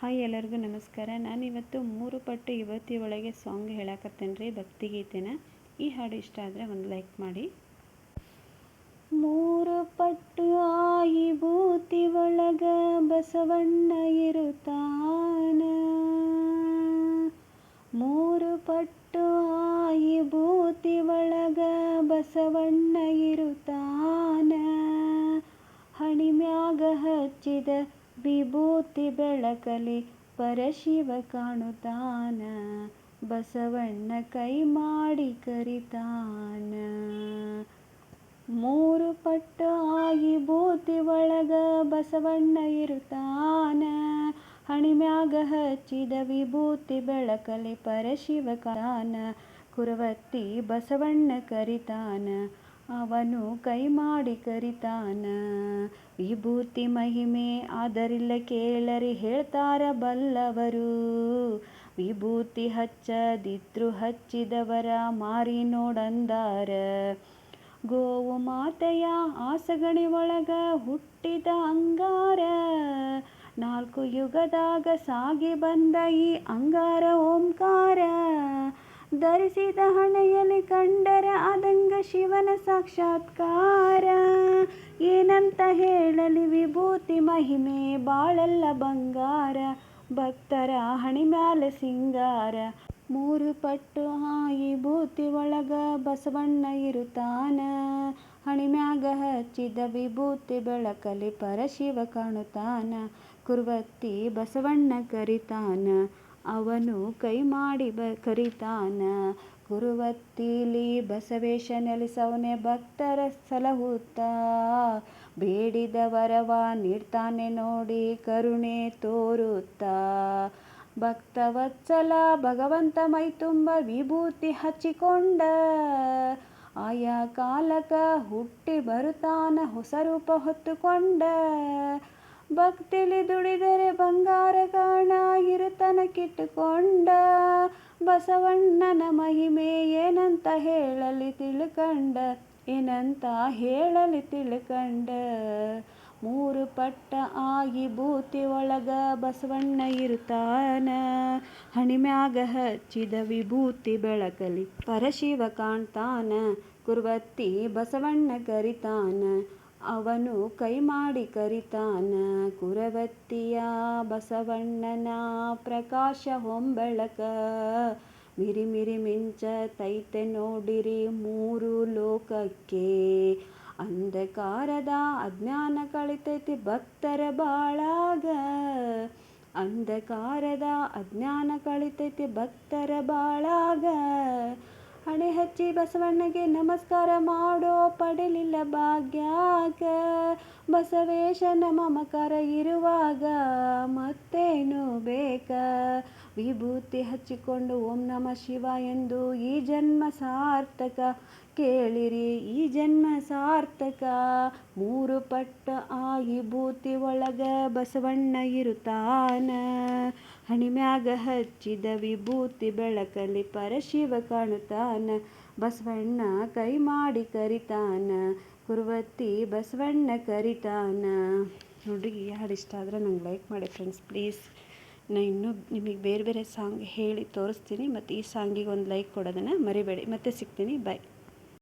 Hi ಎಲ್ಲರಿಗೂ ನಮಸ್ಕಾರ. ನಾನು ಇವತ್ತು ಮೂರು ಪಟ್ಟು ಯುವತಿ ಒಳಗೆ ಸಾಂಗ್ ಹೇಳಕತ್ತೇನೆ ರೀ, ಭಕ್ತಿಗೀತೆನ. ಈ ಹಾಡು ಇಷ್ಟ ಆದರೆ ಒಂದು ಲೈಕ್ ಮಾಡಿ. ಮೂರು ಪಟ್ಟು ಆಯಿ ಭೂತಿ ಒಳಗ ಬಸವಣ್ಣ ಇರುತ್ತಾನ. ಮೂರು ಪಟ್ಟು ಆಯಿ ಭೂತಿ ಒಳಗ ಬಸವಣ್ಣ ಇರುತ್ತಾನ. ಹಣಿಮ್ಯಾಗ ಹಚ್ಚಿದ ವಿಭೂತಿ ಬೆಳಕಲಿ ಪರಶಿವ ಕಾಣುತ್ತಾನ, ಬಸವಣ್ಣ ಕೈ ಮಾಡಿ ಕರಿತಾನ. ಮೂರು ಪಟ್ಟು ಆಗಿ ಭೂತಿ ಒಳಗ ಬಸವಣ್ಣ ಇರುತ್ತಾನ, ಹಣಿಮ್ಯಾಗ ಹಚ್ಚಿದ ವಿಭೂತಿ ಬೆಳಕಲಿ ಪರಶಿವ ಕಾಣ ಕುರವತ್ತಿ ಬಸವಣ್ಣ ಕರಿತಾನ. ಅವನು ಕೈ ಮಾಡಿ ಕರಿತಾನ, ವಿಭೂತಿ ಮಹಿಮೆ ಆದರಿಲ್ಲ ಕೇಳರಿ ಹೇಳ್ತಾರ ಬಲ್ಲವರು. ವಿಭೂತಿ ಹಚ್ಚದಿದ್ರು ಹಚ್ಚಿದವರ ಮಾರಿ ನೋಡಂದಾರ. ಗೋವು ಮಾತೆಯ ಆಸಗಣಿ ಒಳಗ ಹುಟ್ಟಿದ ಅಂಗಾರ. ನಾಲ್ಕು ಯುಗದಾಗ ಸಾಗಿ ಬಂದ ಈ ಅಂಗಾರ ಓಂಕಾರ. ಧರಿಸಿದ ಹಣೆಯಲ್ಲಿ ಕಂಡರ ಆದಂಗ ಶಿವನ ಸಾಕ್ಷಾತ್ಕಾರ. ಏನಂತ ಹೇಳಲಿ ವಿಭೂತಿ ಮಹಿಮೆ, ಬಾಳೆಲ್ಲ ಬಂಗಾರ, ಭಕ್ತರ ಹಣಿಮ್ಯಾಲ ಸಿಂಗಾರ. ಮೂರು ಪಟ್ಟು ಹಾಯಿ ಭೂತಿ ಒಳಗ ಬಸವಣ್ಣ ಇರುತ್ತಾನ. ಹಣಿಮ್ಯಾಗ ಹಚ್ಚಿದ ವಿಭೂತಿ ಬೆಳಕಲಿ ಪರಶಿವ ಕಾಣುತ್ತಾನ. ಕುರ್ವತ್ತಿ ಬಸವಣ್ಣ ಕರಿತಾನ. ಅವನು ಕೈ ಮಾಡಿ ಬ, ಕರಿತಾನ, ಕುರುವತ್ತಿಲಿ ಬಸವೇಶ ನೆಲೆಸವನೆ ಭಕ್ತರ ಸಲಹುತ್ತ ಬೇಡಿದ ವರವ ನೀಡ್ತಾನೆ ನೋಡಿ ಕರುಣೆ ತೋರುತ್ತಾ. ಭಕ್ತವತ್ಸಲ ಭಗವಂತ ಮೈ ತುಂಬ ವಿಭೂತಿ ಹಚ್ಚಿಕೊಂಡ, ಆಯಾ ಕಾಲಕ ಹುಟ್ಟಿ ಬರುತ್ತಾನ ಹೊಸ ರೂಪ ಹೊತ್ತುಕೊಂಡ. ಭಕ್ತಿಲಿ ದುಡಿದರೆ ಬಂಗಾರ ಕಾಣ ಇರುತನ ಕಿಟ್ಟುಕೊಂಡ ಬಸವಣ್ಣನ ಮಹಿಮೆ ಏನಂತ ಹೇಳಲಿ ತಿಳ್ಕಂಡ, ಏನಂತ ಹೇಳಲಿ ತಿಳ್ಕಂಡ. ಮೂರು ಪಟ್ಟ ಆಗಿ ಭೂತಿ ಒಳಗ ಬಸವಣ್ಣ ಇರುತ್ತಾನ. ಹಣಿಮ್ಯಾಗ ಹಚ್ಚಿದ ವಿಭೂತಿ ಬೆಳಕಲಿ ಪರಶಿವ ಕಾಣ್ತಾನ. ಕುರ್ವತ್ತಿ ಬಸವಣ್ಣ ಕರಿತಾನ. ಅವನು ಕೈಮಾಡಿ ಕರಿತಾನ, ಕುರವತ್ತಿಯ ಬಸವಣ್ಣನ ಪ್ರಕಾಶ ಹೊಂಬಳಕ. ಮಿರಿ ಮಿರಿ ಮಿಂಚ ತೈತೆ ನೋಡಿರಿ ಮೂರು ಲೋಕಕ್ಕೆ. ಅಂಧಕಾರದ ಅಜ್ಞಾನ ಕಳಿತೈತಿ ಭಕ್ತರ ಬಾಳಾಗ. ಅಂಧಕಾರದ ಅಜ್ಞಾನ ಕಳಿತೈತಿ ಭಕ್ತರ ಬಾಳಾಗ. ಹಣೆ ಹಚ್ಚಿ ಬಸವಣ್ಣಗೆ ನಮಸ್ಕಾರ ಮಾಡೋ ಪಡಲಿಲ್ಲ ಭಾಗ್ಯಾಕ ಬಸವೇಶನ ಮಮಕಾರ ಇರುವಾಗ ಮತ್ತೇನು ಬೇಕ? ವಿಭೂತಿ ಹಚ್ಚಿಕೊಂಡು ಓಂ ನಮ ಶಿವ ಎಂದು ಈ ಜನ್ಮ ಸಾರ್ಥಕ ಕೇಳಿರಿ, ಈ ಜನ್ಮ ಸಾರ್ಥಕ. ಮೂರು ಪಟ್ಟ ಆ ವಿಭೂತಿ ಒಳಗ ಬಸವಣ್ಣ ಇರುತ್ತಾನ. ಹಣಿಮ್ಯಾಗ ಹಚ್ಚಿದ ವಿಭೂತಿ ಬೆಳಕಲಿ ಪರಶಿವ ಕಾಣುತ್ತಾನ. ಬಸವಣ್ಣ ಕೈ ಮಾಡಿ ಕರಿತಾನ, ಕುರುವತ್ತಿ ಬಸವಣ್ಣ ಕರಿತಾನ. ನೋಡ್ರಿ ಯಾರು ಇಷ್ಟ ಆದರೆ ನಂಗೆ ಲೈಕ್ ಮಾಡಿ ಫ್ರೆಂಡ್ಸ್ ಪ್ಲೀಸ್ ನಾನು ಇನ್ನೂ ನಿಮಗೆ ಬೇರೆ ಬೇರೆ ಸಾಂಗ್ ಹೇಳಿ ತೋರಿಸ್ತೀನಿ, ಮತ್ತು ಈ ಸಾಂಗಿಗೆ ಒಂದು ಲೈಕ್ ಕೊಡೋದನ್ನು ಮರಿಬೇಡಿ. ಮತ್ತೆ ಸಿಗ್ತೀನಿ. ಬಾಯ್